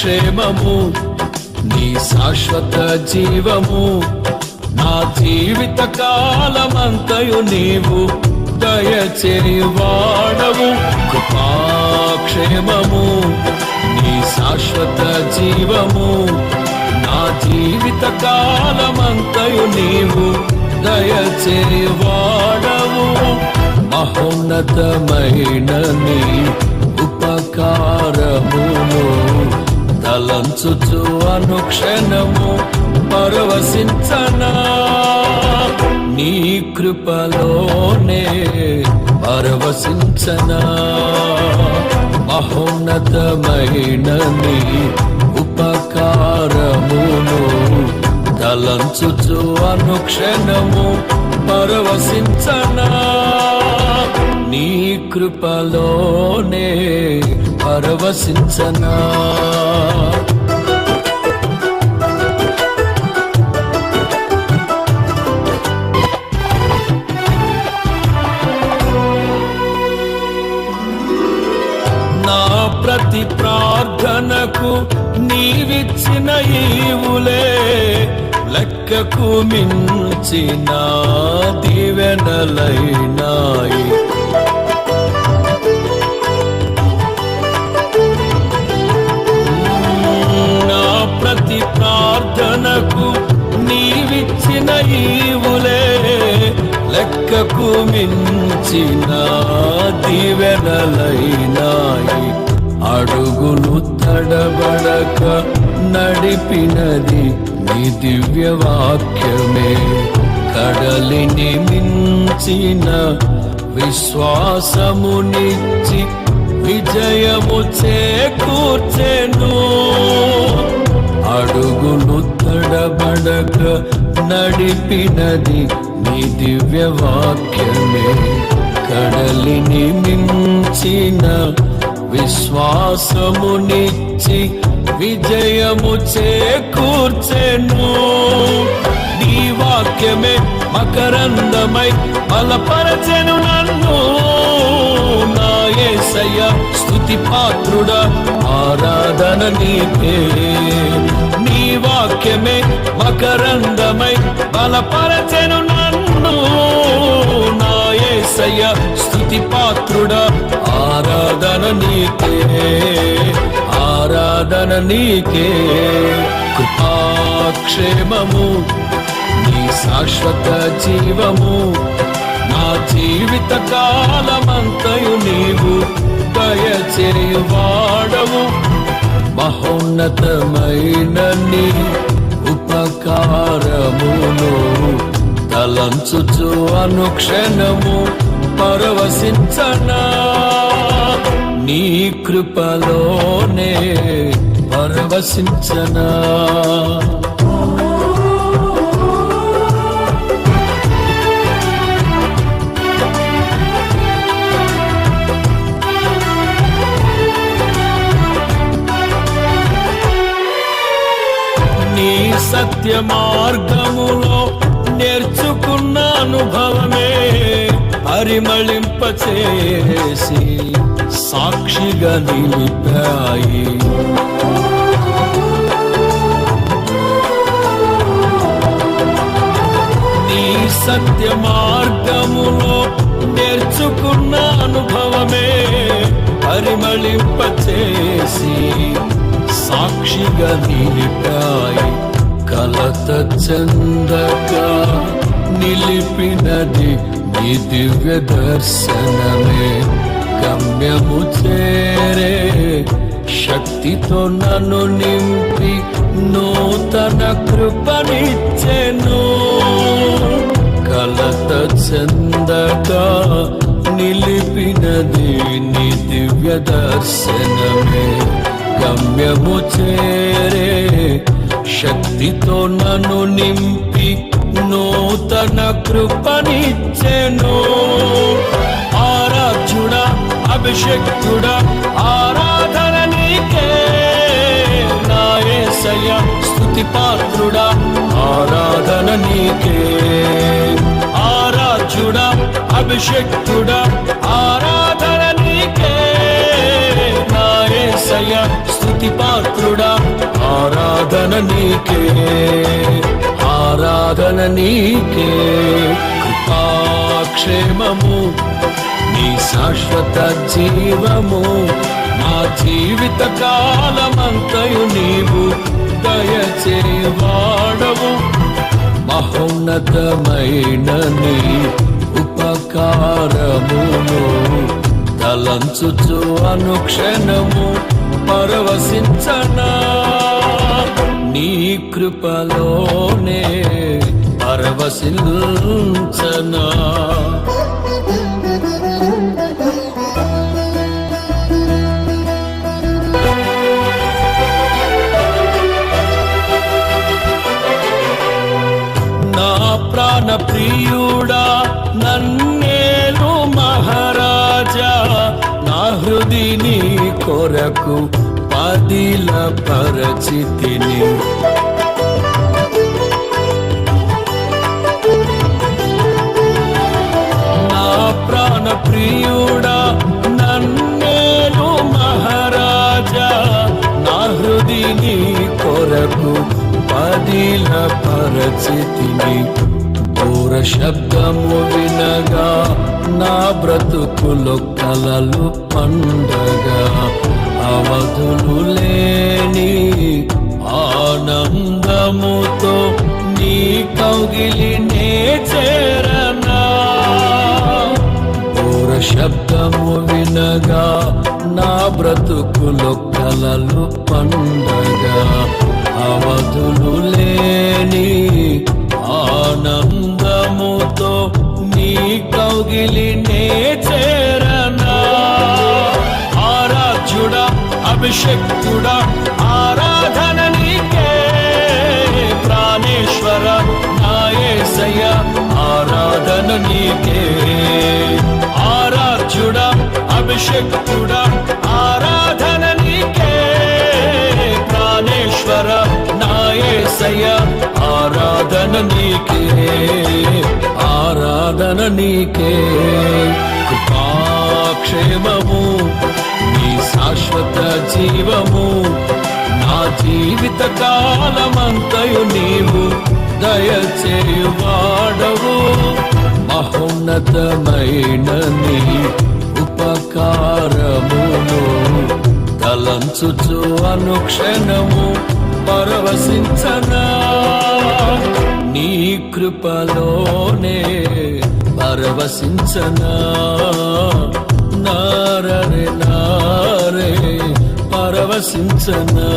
క్షేమము నీ శాశ్వత జీవము. నా జీవిత కాలమంతయు నీవు దయచేవాడవు కృపాక్షేమము నీ శాశ్వత జీవము. నా జీవిత కాలమంతయు నీవు దయచేవాడవు మహోన్నతమైన నీ ఉపకారమును తలంచుచు అనుక్షణము పరవశించనా? నీ కృపలోనే పరవశించనా? మహోన్నతమైన నీ ఉపకారమును తలంచుచు అనుక్షణము పరవశించనా? నీ కృపలోనే పరవశించనా నా ప్రతి ప్రార్థనకు నీవిచ్చిన ఈవులే లెక్కకు మించిన దీవెనలైనా మించిన దీవెనలైనాయి అడుగులు తడబడక నడిపినది నీ దివ్య వాక్యమే. కడలిని మించిన విశ్వాసమునిచ్చి విజయము చేకూర్చెను. అడుగులు తడబడక నడిపినది నీ దివ్య వాక్యమే. కడలిని మించిన విశ్వాసమునిచ్చి విజయము చేకూర్చెను. నీ వాక్యమే మకరందమై బలపరచెను నన్ను. నా యేసయ్య స్తుతి ఆరాధన నీకే. నీ వాక్యమే మకరందమై బలపరచెను నన్ను. నా ఏసయ్య స్థుతి పాత్రుడా ఆరాధన నీకే ఆరాధన నీకే కృపాక్షేమము నీ శాశ్వత జీవము నా జీవిత కాలమంతయు నీవు దయచేయువాడవు మహోన్నతమైన నీ ఉపకారమును చలంచుచు అనుక్షణము పరవశించనా? నీ కృపలోనే పరవశించనా? నీ సత్య మార్గములో నేర్చుకున్న అనుభవమే పరిమళింపచేసి సాక్షిగా నిలిపాయి. నీ సత్య మార్గములో నేర్చుకున్న అనుభవమే పరిమళింపచేసి సాక్షిగా నిలిపాయి. చందగా నిలిపినది నీ దివ్య దర్శనమే. గమ్యము చేరే శక్తితో నన్ను నింపి నూతన కృపనిచ్చెను. కలత చందగా నిలిపినది నీ దివ్య దర్శనమే. గమ్యము చేరే శక్తితో నన్ను నింపి నూతన కృపనిచ్చెను. ఆరాధ్యుడా అభిషక్తుడా ఆరాధన నీకే. నా యేసయ్య స్తుతి పాత్రుడా ఆరాధన నీకే. ఆరాధ్యుడా అభిషక్తుడా నీకే ఆరాధన నీకే కృపాక్షేమము నీ శాశ్వత జీవము నా జీవిత కాలమంతయు నీవు దయచేవాడవు మహోన్నతమైన నీ ఉపకారమును తలంచుచు అనుక్షణము పరవశించనా. నీ కృపలోనే పరవశించనా. నా ప్రాణ ప్రియుడా నన్నేను మహారాజా నా హృదిని కొరకు పదిల పరచితిని. నా ప్రాణ ప్రియుడా నన్నేను మహారాజా నా హృదిని కొరకు పదిల పరచితిని. దూర శబ్దము వినగా నా బ్రతుకులు కలలు పండగ. అవధులు లేని ఆనందముతో నీ కౌగిలినే చేరనా. దూర శబ్దము వినగా నా బ్రతుకులు కలలు పండగ. అవధులు లేని ఆనందముతో నీ కౌగిలినే చేరనా? ఆరాధ్యుడా అభిషక్తుడా ఆరాధన నీకే. ప్రాణేశ్వర నాయసయ ఆరాధన నీకే. ఆరాధ్యుడా అభిషక్తుడా ఆరాధన నీకే ఆరాధన నీకే. కృపాక్షేమము నీ శాశ్వత జీవము నా జీవిత కాలమంతయు నీవు దయచేయువాడవు. మహోన్నతమైన నీ ఉపకారమును తలంచుచు అనుక్షణము పరవశించనా. నీ కృపలోనే పరవశించనా? నారే నారే పరవశించనా?